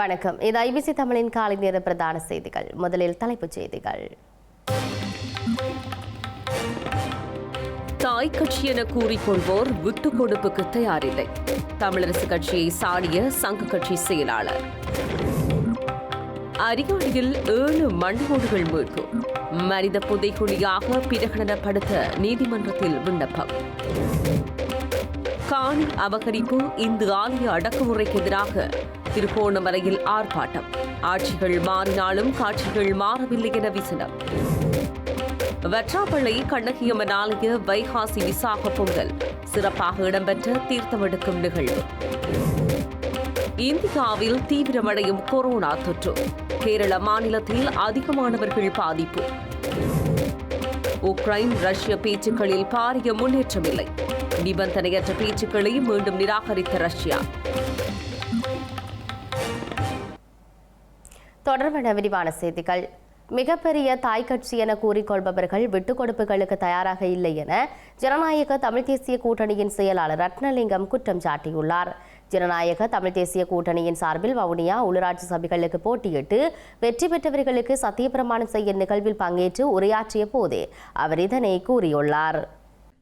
வணக்கம். இது ஐபிசி தமிழின் காலை நேர பிரதான செய்திகள். முதலில் தலைப்புச் செய்திகள். தாய் கட்சி என கூறிக்கொள்வோர் விட்டு கொடுப்புக்கு தயாரில்லை. தமிழரசு கட்சியை சாடிய சங்க கட்சி செயலாளர். அரியாடியில் ஏழு மண்கோடுகள் மீட்பு. மனித புதைக்குழியாக பிரகடனப்படுத்த நீதிமன்றத்தில் விண்ணப்பம். காணி அபகரிப்பு இந்து ஆலய அடக்குமுறைக்கு எதிராக. திருகோணமலையில் ஆர்ப்பாட்டம். ஆட்சிகள் மாறினாலும் காட்சிகள் மாறவில்லை என விசனம். வற்றாப்பள்ளி கண்ணகியம்மன் ஆலய வைகாசி விசாக பொங்கல். சிறப்பாக இடம்பெற்ற தீர்த்தமெடுக்கும் நிகழ்வு. இந்தியாவில் தீவிரமடையும் கொரோனா தொற்று. கேரள மாநிலத்தில் அதிகமானவர்கள் பாதிப்பு. உக்ரைன் ரஷ்ய பேச்சுக்களில் பாரிய முன்னேற்றமில்லை. நிபந்தனையற்ற பேச்சுக்களை மீண்டும் நிராகரித்த ரஷ்யா. தொடர்பான விரிவான செய்திகள். மிகப்பெரிய தாய் கட்சி என கூறிக்கொள்பவர்கள் விட்டுக் கொடுப்புகளுக்கு தயாராக இல்லை என ஜனநாயக தமிழ் தேசிய கூட்டணியின் செயலாளர் ரத்னலிங்கம் குற்றம் சாட்டியுள்ளார். ஜனநாயக தமிழ் தேசிய கூட்டணியின் சார்பில் வவுனியா உள்ளூராட்சி சபைகளுக்கு போட்டியிட்டு வெற்றி பெற்றவர்களுக்கு சத்தியப்பிரமாணம் செய்யும் நிகழ்வில் பங்கேற்று உரையாற்றிய போதே அவர் இதனை கூறியுள்ளார்.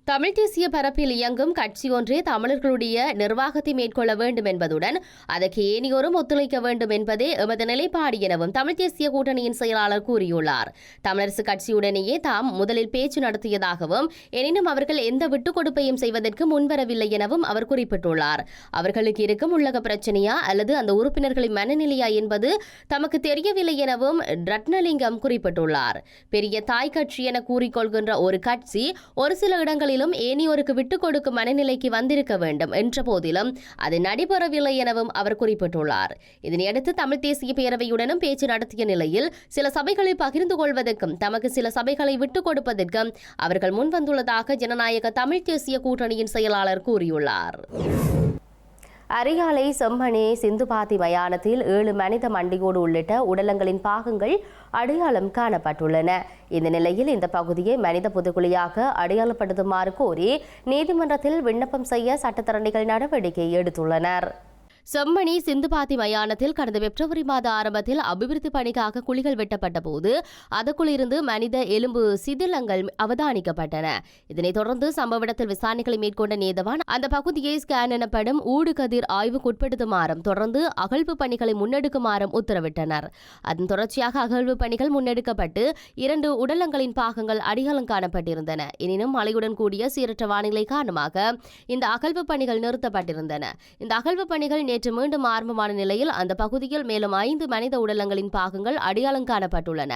தமிழ் தேசிய பரப்பில் இயங்கும் கட்சி ஒன்றே தமிழர்களுடைய நிர்வாகத்தை மேற்கொள்ள வேண்டும் என்பதுடன் அதற்கு ஏனியோரும் ஒத்துழைக்க வேண்டும் என்பதே எமது நிலைப்பாடு எனவும் தமிழ் தேசிய கூட்டணியின் செயலாளர் கூறியுள்ளார். தமிழரசு கட்சியுடனேயே தாம் முதலில் பேச்சு நடத்தியதாகவும் எனினும் அவர்கள் எந்த விட்டுக் கொடுப்பையும் செய்வதற்கு முன்வரவில்லை எனவும் அவர் குறிப்பிட்டுள்ளார். அவர்களுக்கு இருக்கும் உள்ளக பிரச்சனையா அல்லது அந்த உறுப்பினர்களின் மனநிலையா என்பது தமக்கு தெரியவில்லை எனவும் ரத்னலிங்கம் குறிப்பிட்டுள்ளார். பெரிய தாய் கட்சி என கூறிக்கொள்கின்ற ஒரு கட்சி ஒரு சில இடங்களில் இடங்களிலும் ஏனியோருக்கு விட்டுக் கொடுக்கும் மனநிலைக்கு வந்திருக்க வேண்டும் என்ற போதிலும் அது நடைபெறவில்லை எனவும் அவர் குறிப்பிட்டுள்ளார். இதனையடுத்து தமிழ் தேசிய பேரவையுடனும் பேச்சு நடத்திய நிலையில் சில சபைகளை பகிர்ந்து கொள்வதற்கும் தமக்கு சில சபைகளை விட்டுக் கொடுப்பதற்கும் அவர்கள் முன்வந்துள்ளதாக ஜனநாயக தமிழ் தேசிய கூட்டணியின் செயலாளர் கூறியுள்ளார். அரியாலை செம்மணி சிந்துபாத்தி மயானத்தில் ஏழு மனித மண்டியோடு உள்ளிட்ட உடலங்களின் பாகங்கள் அடையாளம் காணப்பட்டுள்ளன. இந்த நிலையில் இந்த பகுதியை மனித புதுக்குழியாக அடையாளப்படுத்துமாறு கோரி நீதிமன்றத்தில் விண்ணப்பம் செய்ய சட்டத்தரணிகள் நடவடிக்கை எடுத்துள்ளனர். செம்மணி சிந்துபாத்தி மயானத்தில் கடந்த பிப்ரவரி மாத ஆரம்பத்தில் அபிவிருத்தி பணிக்காக குழிகள் வெட்டப்பட்ட போது அதற்குள் இருந்து மனித எலும்பு சிதிலங்கள் அவதானிக்கப்பட்டன. இதனைத் தொடர்ந்து சம்பவ இடத்தில் விசாரணைகளை மேற்கொண்ட நீதவான் அந்த பகுதியை ஸ்கேன் எனப்படும் ஊடுகதிர் ஆய்வுக்குட்படுத்துமாறும் தொடர்ந்து அகழ்வு பணிகளை முன்னெடுக்குமாறும் உத்தரவிட்டனர். அதன் தொடர்ச்சியாக அகழ்வு பணிகள் முன்னெடுக்கப்பட்டு இரண்டு உடலங்களின் பாகங்கள் அடிகளம் காணப்பட்டிருந்தன. எனினும் மழையுடன் கூடிய சீரற்ற வானிலை காரணமாக இந்த அகழ்வு பணிகள் நிறுத்தப்பட்டிருந்தன. இந்த அகழ்வு பணிகள் நேற்று மீண்டும் ஆரம்பமான நிலையில் அந்த பகுதியில் மேலும் ஐந்து மனித உடலங்களின் பாகங்கள் அடையாளம் காணப்பட்டுள்ளன.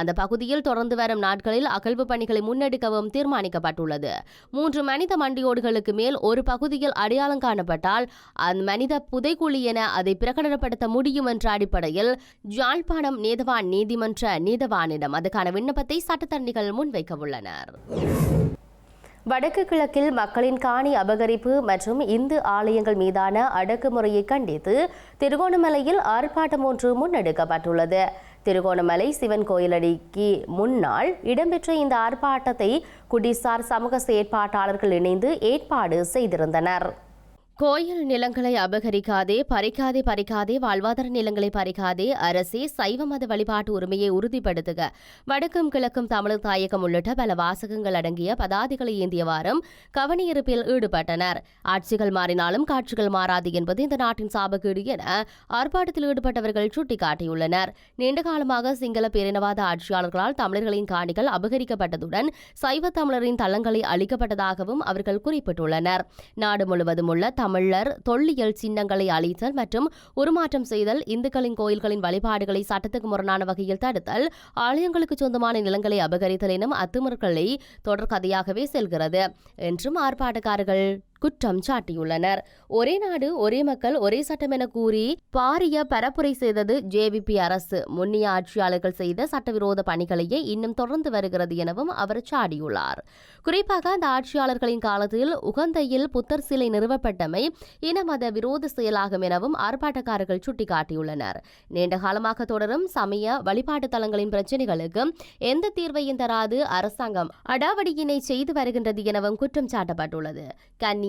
அந்த பகுதியில் தொடர்ந்து வரும் நாட்களில் அகழ்வு பணிகளை முன்னெடுக்கவும் தீர்மானிக்கப்பட்டுள்ளது. மூன்று மனித மண்டியோடுகளுக்கு மேல் ஒரு பகுதியில் அடையாளம் காணப்பட்டால் அந்த மனித புதைக்குழி என அதை பிரகடனப்படுத்த முடியும் என்ற அடிப்படையில் ஜாழ்ப்பாணம் நீதவான் நீதிமன்ற நீதவானிடம் அதுக்கான விண்ணப்பத்தை சட்டத்தரணிகள் முன்வைக்க உள்ளனர். வடக்கு கிழக்கில் மக்களின் காணி அபகரிப்பு மற்றும் இந்து ஆலயங்கள் மீதான அடக்குமுறையை கண்டித்து திருகோணமலையில் ஆர்ப்பாட்டம் ஒன்று முன்னெடுக்கப்பட்டுள்ளது. திருகோணமலை சிவன் கோயிலடிக்கு முன்னால் இடம்பெற்ற இந்த ஆர்ப்பாட்டத்தை குடிசார் சமூக செயற்பாட்டாளர்கள் இணைந்து ஏற்பாடு செய்திருந்தனர். கோயில் நிலங்களை அபகரிக்காதே பறிக்காதே பறிக்காதே வாழ்வாதார நிலங்களை பறிக்காதே அரசே சைவ மத வழிபாட்டு உரிமையை உறுதிப்படுத்துக. வடக்கும் கிழக்கும் தமிழர் தாயகம் உள்ளிட்ட பல வாசகங்கள் அடங்கிய பதாதிகளை ஏந்திய வாரம் கவனியிருப்பில் ஈடுபட்டனர். ஆட்சிகள் மாறினாலும் காட்சிகள் மாறாது என்பது இந்த நாட்டின் சாபக்கீடு என ஆர்ப்பாட்டத்தில் ஈடுபட்டவர்கள் சுட்டிக்காட்டியுள்ளனர். நீண்ட காலமாக சிங்கள பேரினவாத ஆட்சியாளர்களால் தமிழர்களின் காணிகள் அபகரிக்கப்பட்டதுடன் சைவ தமிழரின் தளங்களை அளிக்கப்பட்டதாகவும் அவர்கள் குறிப்பிட்டுள்ளனர். நாடு முழுவதும் உள்ள தமிழர் தொல்லியல் சின்னங்களை அழித்தல் மற்றும் உருமாற்றம் செய்தல் இந்துக்களின் கோயில்களின் வழிபாடுகளை சட்டத்துக்கு முரணான வகையில் தடுத்தல் ஆலயங்களுக்கு சொந்தமான நிலங்களை அபகரித்தல் எனும் அத்துமுறைகளை தொடர்கதையாகவே செல்கிறது. என்றும் ஆர்ப்பாட்டக்காரர்கள் குற்றம் சாட்டியுள்ளனர். ஒரே நாடு ஒரே மக்கள் ஒரே சட்டம் என கூறி பாரிய பரப்புரை செய்தது ஜேவிபி அரசு. முன்னிய ஆட்சியாளர்கள் செய்த சட்டவிரோத பணிகளையே இன்னும் தொடர்ந்து வருகிறது எனவும் அவர் சாடியுள்ளார். குறிப்பாக அந்த ஆட்சியாளர்களின் காலத்தில் உகந்தையில் புத்தர் சிலை நிறுவப்பட்டமை இன மத விரோத செயலாகும் எனவும் ஆர்ப்பாட்டக்காரர்கள் சுட்டிக்காட்டியுள்ளனர். நீண்ட காலமாக தொடரும் சமய வழிபாட்டு தலங்களின் பிரச்சினைகளுக்கு எந்த தீர்வையும் தராது அரசாங்கம். அடாவடியினை செய்து வருகின்றது எனவும் குற்றம் சாட்டப்பட்டுள்ளது.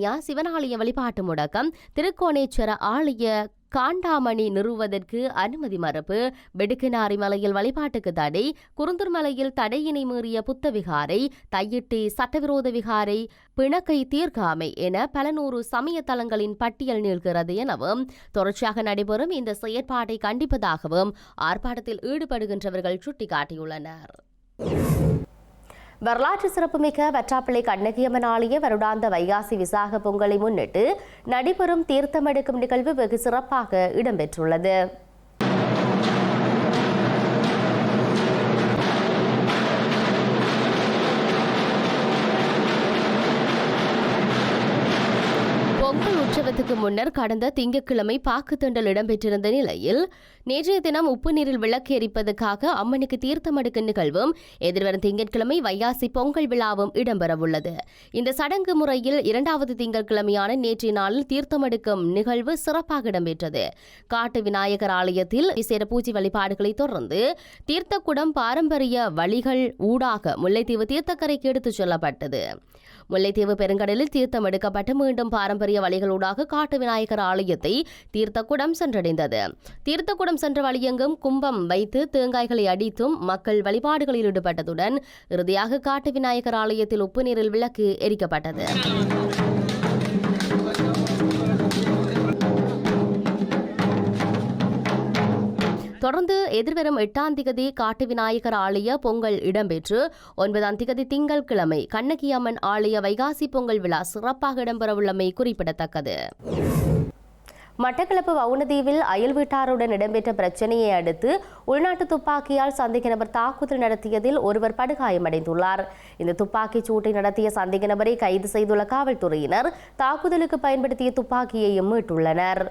கன்னியா சிவனாலய வழிபாட்டு முடக்கம் திருக்கோணேஸ்வர ஆலய காண்டாமணி நிறுவுவதற்கு அனுமதி மறுப்பு வெடுக்கினாரி மலையில் வழிபாட்டுக்கு தடை குருந்தூர் மலையில் தடையினை மீறிய புத்த விகாரை தையிட்டி சட்டவிரோத விகாரை பிணக்கை தீர்க்காமை என பல நூறு சமய தலங்களின் பட்டியல் நீள்கிறது எனவும் தொடர்ச்சியாக நடைபெறும் இந்த செயற்பாட்டை கண்டிப்பதாகவும் ஆர்ப்பாட்டத்தில் ஈடுபடுகின்றவர்கள் சுட்டிக்காட்டியுள்ளனர். வரலாற்று சிறப்புமிக்க வற்றாப்பிள்ளை கண்ணகியம்மன் ஆலய வருடாந்த வைகாசி விசாக பொங்கலை முன்னிட்டு நடைபெறும் தீர்த்தமெடுக்கும் நிகழ்வு வெகு சிறப்பாக இடம்பெற்றுள்ளது. பொங்கல் முன்னர் கடந்த திங்கட்கிழமை பாக்குத்தண்டல் இடம்பெற்றிருந்த நிலையில் நேற்றைய தினம் உப்பு நீரில் விளக்கு எரிப்பதற்காக அம்மனுக்கு தீர்த்தமடுக்கும் நிகழ்வும் எதிர்வரும் திங்கட்கிழமை வையாசி பொங்கல் விழாவும் இடம்பெறவுள்ளது. இந்த சடங்கு முறையில் இரண்டாவது திங்கட்கிழமையான நேற்றைய நாளில் தீர்த்தமடுக்கும் நிகழ்வு சிறப்பாக இடம்பெற்றது. காட்டு விநாயகர் ஆலயத்தில் விசேட பூஜை வழிபாடுகளை தொடர்ந்து தீர்த்தக்குடம் பாரம்பரிய வழிகள் ஊடாக முல்லைத்தீவு தீர்த்தக்கரைக்கு எடுத்துச் செல்லப்பட்டது. முல்லைத்தீவு பெருங்கடலில் தீர்த்தம் எடுக்கப்பட்டு மீண்டும் பாரம்பரிய வழிகளூடாக காட்டு விநாயகர் ஆலயத்தை தீர்த்தக்குடம் சென்றடைந்தது. தீர்த்தக்குடம் சென்ற வழியெங்கும் கும்பம் வைத்து தேங்காய்களை அடித்தும் மக்கள் வழிபாடுகளில் ஈடுபட்டதுடன் இறுதியாக காட்டு விநாயகர் ஆலயத்தில் உப்பு நீரில் விளக்கு எரிக்கப்பட்டது. தொடர்ந்து எதிர்வரும் எட்டாம் திகதி காட்டு விநாயகர் ஆலய பொங்கல் இடம்பெற்று ஒன்பதாம் திகதி திங்கள் கிழமை கண்ணகி அம்மன் ஆலய வைகாசி பொங்கல் விழா சிறப்பாக இடம்பெறவுள்ளமை குறிப்பிடத்தக்கது. மட்டக்களப்பு வவுனதீவில் அயல் வீட்டாருடன் இடம்பெற்ற பிரச்சனையை அடுத்து உள்நாட்டு துப்பாக்கியால் சந்தேக நபர் தாக்குதல் நடத்தியதில் ஒருவர் படுகாயமடைந்துள்ளார். இந்த துப்பாக்கிச் சூட்டை நடத்திய சந்தேக நபரை கைது செய்துள்ள காவல்துறையினர் தாக்குதலுக்கு பயன்படுத்திய துப்பாக்கியையும் மீட்டுள்ளனர்.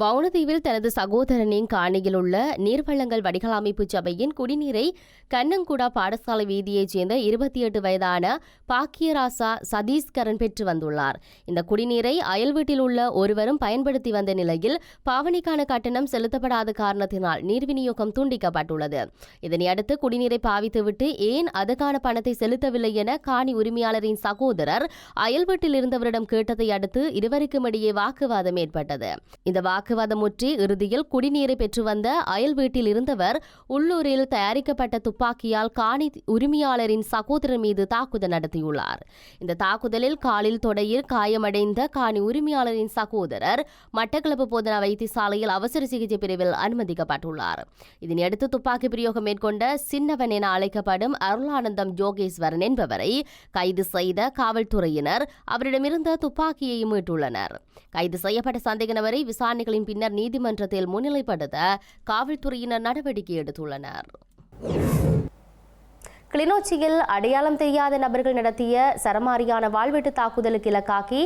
வவுனதீவில் தனது சகோதரனின் காணியில் உள்ள நீர்வள்ளங்கள் வடிகால் அமைப்பு சபையின் குடிநீரை கண்ணங்குடா பாடசாலை வீதியைச் சேர்ந்த இருபத்தி எட்டு வயதான பாக்கியராசா சதீஷ்கரன் பெற்று வந்துள்ளார். இந்த குடிநீரை அயல் வீட்டில் உள்ள ஒருவரும் பயன்படுத்தி வந்த நிலையில் பாவனைக்கான கட்டணம் செலுத்தப்படாத காரணத்தினால் நீர் விநியோகம் துண்டிக்கப்பட்டுள்ளது. இதனையடுத்து குடிநீரை பாவித்துவிட்டு ஏன் அதற்கான பணத்தை செலுத்தவில்லை என காணி உரிமையாளரின் சகோதரர் அயல் வீட்டில் இருந்தவரிடம் கேட்டதை அடுத்து இருவருக்கும் இடையே வாக்குவாதம் ஏற்பட்டது. இந்த வாக்கு முற்றி இறுதியில் குடிநீரை பெற்று வந்த அயல் வீட்டில் இருந்தவர் உள்ளூரில் தயாரிக்கப்பட்ட துப்பாக்கியால் காணி உரிமையாளரின் சகோதரர் மீது தாக்குதல் நடத்தியுள்ளார். இந்த தாக்குதலில் காலில் தொடையில் காயமடைந்த காணி உரிமையாளரின் சகோதரர் மட்டக்களப்பு போதனா வைத்தியசாலையில் அவசர சிகிச்சை பிரிவில் அனுமதிக்கப்பட்டுள்ளார். இதனையடுத்து துப்பாக்கி பிரயோகம் மேற்கொண்ட சின்னவன் என அழைக்கப்படும் அருளானந்தம் யோகேஸ்வரன் என்பவரை கைது செய்த காவல்துறையினர் அவரிடமிருந்த துப்பாக்கியை மீட்டுள்ளனர். கைது செய்யப்பட்ட சந்தேக நபரை விசாரணைகளின் பின்னர் நீதிமன்றத்தில் முன்னிலைப்படுத்த காவல்துறையினர் நடவடிக்கை எடுத்துள்ளனர். கிளிநொச்சியில் அடையாளம் தெரியாத நபர்கள் நடத்திய சரமாரியான வாழ்வெட்டு தாக்குதலுக்கு இலக்காக்கி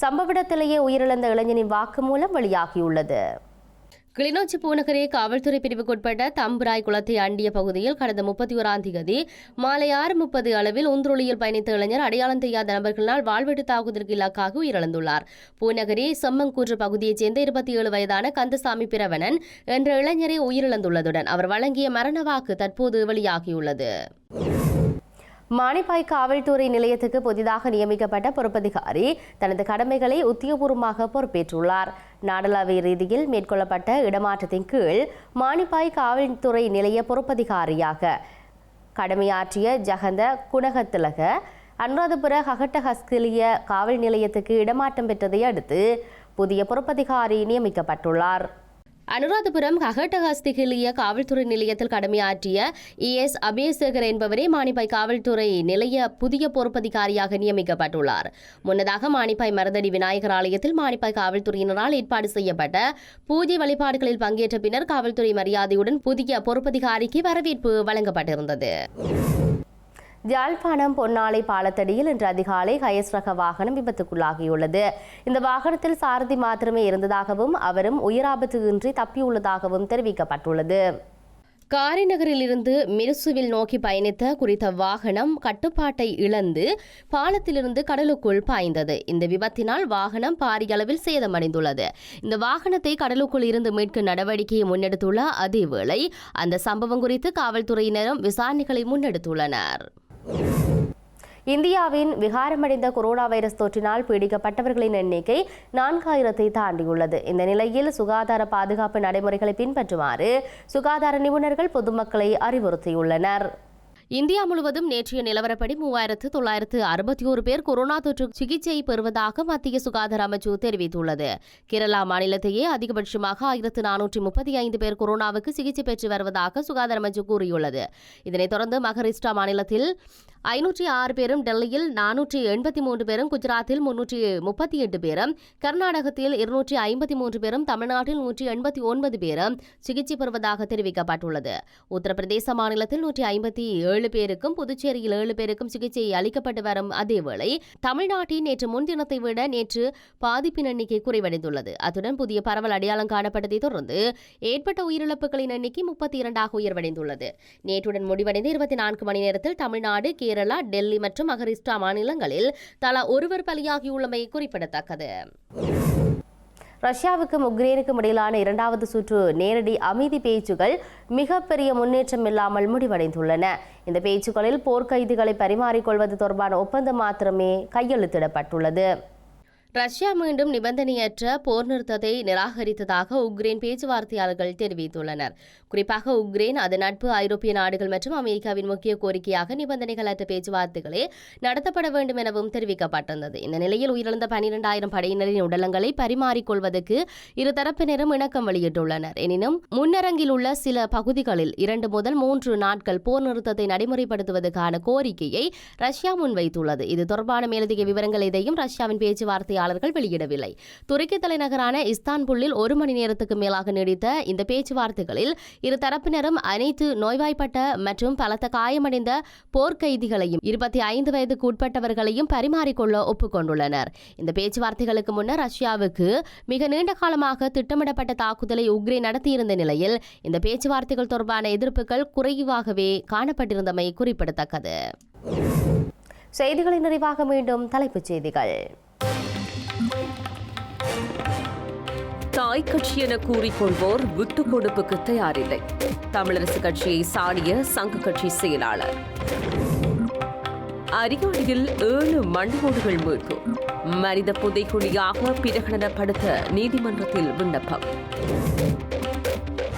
சம்பவ இடத்திலேயே உயிரிழந்த இளைஞனின் வாக்குமூலம் வெளியாகியுள்ளது. கிளிநொச்சி பூநகரே காவல்துறை பிரிவுக்குட்பட்ட தம்புராய் குளத்தை அண்டிய பகுதியில் கடந்த முப்பத்தி ஓராம் தேதி மாலை ஆறு முப்பது அளவில் உந்துருளியில் பயணித்த இளைஞர் அடையாளம் தெரியாத நபர்களால் வாழ்வெட்டு தாக்குதலுக்கு இலக்காக உயிரிழந்துள்ளார். பூநகரி செம்மங்கூற்று பகுதியைச் சேர்ந்த இருபத்தி ஏழு வயதான கந்தசாமி பிரவணன் என்ற இளைஞரை உயிரிழந்துள்ளதுடன் அவர் வழங்கிய மரண வாக்கு தற்போது வெளியாகியுள்ளது. மானிப்பாய் காவல்துறை நிலையத்துக்கு புதிதாக நியமிக்கப்பட்ட பொறுப்பதிகாரி தனது கடமைகளை உத்தியபூர்வமாக பொறுப்பேற்றுள்ளார். நாடளாவிய ரீதியில் மேற்கொள்ளப்பட்ட இடமாற்றத்தின் கீழ் மானிப்பாய் காவல்துறை நிலைய பொறுப்பதிகாரியாக கடமையாற்றிய ஜகந்த குணகத்திலக அனுராதபுர ஹகட்டஹஸ்கிலிய காவல் நிலையத்துக்கு இடமாற்றம் பெற்றதை அடுத்து புதிய பொறுப்பதிகாரி நியமிக்கப்பட்டுள்ளார். அனுராதபுரம் ககட்டஹஸ்திகிலிய காவல்துறை நிலையத்தில் கடமையாற்றிய இஎஸ் அபேசேகர் என்பவரே மானிப்பாய் காவல்துறை நிலைய புதிய பொறுப்பதிகாரியாக நியமிக்கப்பட்டுள்ளார். முன்னதாக மானிப்பாய் மரதடி விநாயகர் ஆலயத்தில் மானிப்பாய் காவல்துறையினரால் ஏற்பாடு செய்யப்பட்ட பூஜை வழிபாடுகளில் பங்கேற்ற பின்னர் காவல்துறை மரியாதையுடன் புதிய பொறுப்பதிகாரிக்கு வரவேற்பு வழங்கப்பட்டிருந்தது. யாழ்ப்பாணம் பொன்னாலை பாலத்தடியில் இன்று அதிகாலை ஹயஸ் ரக வாகனம் விபத்துக்குள்ளாகியுள்ளது. இந்த வாகனத்தில் சாரதி மாத்திரமே இருந்ததாகவும் அவரும் உயிராபத்துகின்றி தப்பியுள்ளதாகவும் தெரிவிக்கப்பட்டுள்ளது. காரிநகரிலிருந்து மிருசுவில் நோக்கி பயணித்த குறித்த வாகனம் கட்டுப்பாட்டை இழந்து பாலத்திலிருந்து கடலுக்குள் பாய்ந்தது. இந்த விபத்தினால் வாகனம் பாரிய அளவில் சேதமடைந்துள்ளது. இந்த வாகனத்தை கடலுக்குள் இருந்து மீட்கும் நடவடிக்கையை முன்னெடுத்துள்ள அதேவேளை அந்த சம்பவம் குறித்து காவல்துறையினரும் விசாரணைகளை முன்னெடுத்துள்ளனர். இந்தியாவின் விகாரமடைந்த கொரோனா வைரஸ் தொற்றினால் பீடிக்கப்பட்டவர்களின் எண்ணிக்கை நான்காயிரத்தை தாண்டியுள்ளது. இந்த நிலையில் சுகாதார பாதுகாப்பு நடைமுறைகளை பின்பற்றுமாறு சுகாதார நிபுணர்கள் பொதுமக்களை அறிவுறுத்தியுள்ளனர். இந்தியா முழுவதும் நேற்றைய நிலவரப்படி மூவாயிரத்து தொள்ளாயிரத்து அறுபத்தி ஒரு பேர் கொரோனா தொற்று சிகிச்சை பெறுவதாக மத்திய சுகாதார அமைச்சு தெரிவித்துள்ளது. கேரளா மாநிலத்தையே அதிகபட்சமாக ஆயிரத்து நானூற்றி முப்பத்தி ஐந்து பேர் கொரோனாவுக்கு சிகிச்சை பெற்று வருவதாக சுகாதார அமைச்சு கூறியுள்ளது. இதனைத் தொடர்ந்து மகாராஷ்டிரா மாநிலத்தில் ஐநூற்றி ஆறு பேரும் டெல்லியில் நானூற்றி எண்பத்தி மூன்று பேரும் குஜராத்தில் முன்னூற்றி முப்பத்தி எட்டு பேரும் கர்நாடகத்தில் இருநூற்றி ஐம்பத்தி மூன்று பேரும் தமிழ்நாட்டில் நூற்றி எண்பத்தி ஒன்பது பேரும் சிகிச்சை பெறுவதாக தெரிவிக்கப்பட்டுள்ளது. உத்தரப்பிரதேச மாநிலத்தில் நூற்றி ஐம்பத்தி ஏழு பேருக்கும் புதுச்சேரியில் ஏழு பேருக்கும் சிகிச்சை அளிக்கப்பட்டு வரும் அதேவேளை தமிழ்நாட்டின் நேற்று முன்தினத்தை விட நேற்று பாதிப்பின் எண்ணிக்கை குறைவடைந்துள்ளது. அத்துடன் புதிய பரவல் அடையாளம் காணப்பட்டதை தொடர்ந்து ஏற்பட்ட உயிரிழப்புகளின் எண்ணிக்கை முப்பத்தி இரண்டாக உயர்வடைந்துள்ளது. நேற்றுடன் முடிவடைந்த இருபத்தி நான்கு மணி நேரத்தில் தமிழ்நாடு கேரளா டெல்லி மற்றும் மகரிஷ்டா மாநிலங்களில் தலா ஒருவர் பலியாகியுள்ளமை குறிப்பிடத்தக்கது. ரஷ்யாவுக்கும் உக்ரைனுக்கும் இடையிலான இரண்டாவது சுற்று நேரடி அமைதி பேச்சுகள் மிகப்பெரிய முன்னேற்றம் இல்லாமல் முடிவடைந்துள்ளன. இந்த பேச்சுக்களில் போர்க்கைதிகளை பரிமாறிக்கொள்வது தொடர்பான ஒப்பந்தம் மாத்திரமே கையெழுத்திடப்பட்டுள்ளது. ரஷ்யா மீண்டும் நிபந்தனையற்ற போர் நிறுத்தத்தை நிராகரித்ததாக உக்ரைன் பேச்சுவார்த்தையாளர்கள் தெரிவித்துள்ளனர். குறிப்பாக உக்ரைன் அதன் நட்பு ஐரோப்பிய நாடுகள் மற்றும் அமெரிக்காவின் முக்கிய கோரிக்கையாக நிபந்தனைகளற்ற பேச்சுவார்த்தைகளே நடத்தப்பட வேண்டும் எனவும் தெரிவிக்கப்பட்டிருந்தது. இந்த நிலையில் உயிரிழந்த பனிரெண்டாயிரம் படையினரின் உடலங்களை பரிமாறிக்கொள்வதற்கு இரு தரப்பினரும் இணக்கம் வெளியிட்டுள்ளனர். எனினும் முன்னரங்கில் உள்ள சில பகுதிகளில் இரண்டு முதல் மூன்று நாட்கள் போர் நிறுத்தத்தை நடைமுறைப்படுத்துவதற்கான கோரிக்கையை ரஷ்யா முன்வைத்துள்ளது. இது தொடர்பான மேலதிக விவரங்கள் எதையும் ரஷ்யாவின் செய்தியாளர்கள் வெளியிடவில்லை. துருக்கி தலைநகரான இஸ்தான்புல்லில் ஒரு மணி நேரத்துக்கு மேலாக நீடித்த இந்த பேச்சுவார்த்தைகளில் இரு தரப்பினரும் அனைத்து நோய்வாய்ப்பட்ட மற்றும் பலத்த காயமடைந்த போர்க்கைதிகளையும் இருபத்தி ஐந்து வயதுக்கு உட்பட்டவர்களையும் பரிமாறிக்கொள்ள ஒப்புக்கொண்டுள்ளனர். இந்த பேச்சுவார்த்தைகளுக்கு முன்னர் ரஷ்யாவுக்கு மிக நீண்ட காலமாக திட்டமிடப்பட்ட தாக்குதலை உக்ரைன் நடத்தியிருந்த நிலையில் இந்த பேச்சுவார்த்தைகள் தொடர்பான எதிர்ப்புகள் குறைவாகவே காணப்பட்டிருந்தமை குறிப்பிடத்தக்கது. செய்திகளின் நிறைவாக மீண்டும் தலைப்புச் செய்திகள். தாய் கட்சி என கூறிக்கொள்வோர் விட்டுக் கொடுப்புக்கு தயாரில்லை. தமிழரசு கட்சியை சாடிய சங்க கட்சி செயலாளர். அரிகாடியில் ஏழு மண்கோடுகள் மீட்பு. மனித புதைக்குழியாக பிரகடனப்படுத்த நீதிமன்றத்தில் விண்ணப்பம்.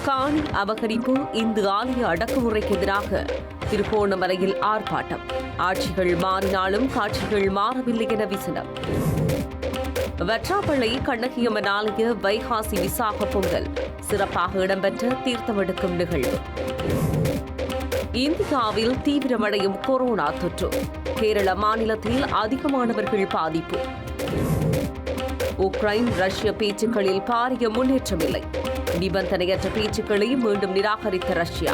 காணி அபகரிப்பு இந்து ஆலய அடக்குமுறைக்கு எதிராக திருகோணமலையில் ஆர்ப்பாட்டம். ஆட்சிகள் மாறினாலும் காட்சிகள் மாறவில்லை என விசனம். வற்றாப்பள்ளி கண்ணகியம்மன் ஆலய வைகாசி விசாக பொங்கல். சிறப்பாக இடம்பெற்ற தீர்த்தமெடுக்கும் நிகழ்வு. இந்தியாவில் தீவிரமடையும் கொரோனா தொற்று. கேரள மாநிலத்தில் அதிகமானவர்கள் பாதிப்பு. உக்ரைன் ரஷ்ய பேச்சுக்களில் பாரிய முன்னேற்றமில்லை. நிபந்தனையற்ற பேச்சுக்களை மீண்டும் நிராகரித்த ரஷ்யா.